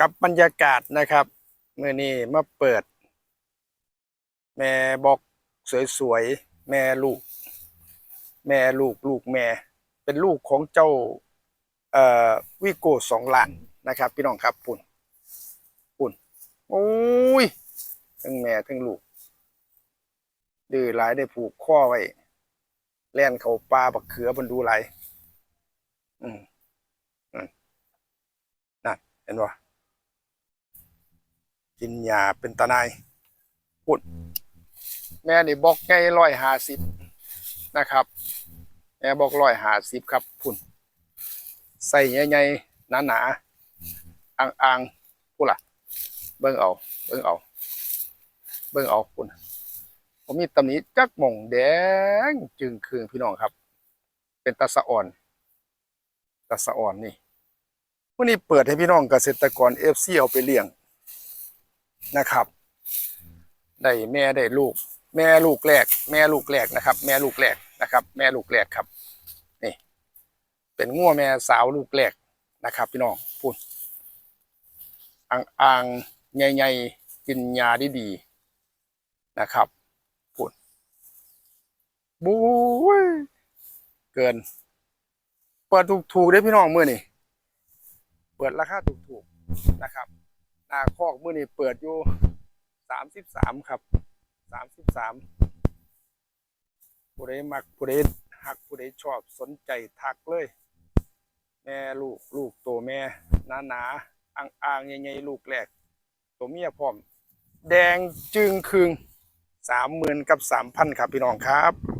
กับบรรยากาศนะครับเมื่อนี้มาเปิด แม่บอกสวยๆ แม่ลูก แม่ลูกลูกแม่ เป็นลูกของเจ้าเอ่อวิโก้สองล้านนะครับ พี่น้องครับปุ่นปุ่นโอ้ยทั้งแม่ทั้งลูกดื้อหลายได้ผูกข้อไว้แล่นเขาปลาบักเขือบนดูไหลอืมอืมนั่นเห็นปะ กินยาเป็นตานายปุ่นแม่นี่บอกไงร้อยหาสิบนะครับ แม่บอกร้อยหาสิบครับพุ่นใส่ใหญ่ๆหนาๆอ่างๆพูดล่ะ เบิ่งเอา เบิ่งเอา เบิ่งเอาพุ่นผมมีตำหนิจักหม่องแดงจึงคืนพี่น้องครับ เป็นตาสะอ่อนตาสะอ่อนนี่วันนี้เปิดให้พี่น้องเกษตรกรเอฟซีเอาไปเลี้ยง นะครับ ได้แม่ได้ลูก แม่ลูกแรก แม่ลูกแรกนะครับ แม่ลูกแรกนะครับ แม่ลูกแรกครับ นี่ เป็นงัวแม่สาวลูกแรกนะครับ พี่น้องพูดอ่างอ่างใหญ่ๆกินยาดีๆนะครับพูดบู๊ยเกิน เปิดถูกๆได้พี่น้องมือนี่เปิดราคาถูกๆนะครับ นาคอกมื่อนี่เปิดอยู่สามสิบสามครับสามสิบสามผู้ใดมักผู้ใดหักผู้ใดชอบสนใจทักเลย แม่ลูกลูกตัวแม่หนาหนาอ่างอ่างใหญ่ๆลูกแรกตัวเมียพร้อม แดงจึงคืงสามหมื่นกับสามพันครับพี่น้องครับ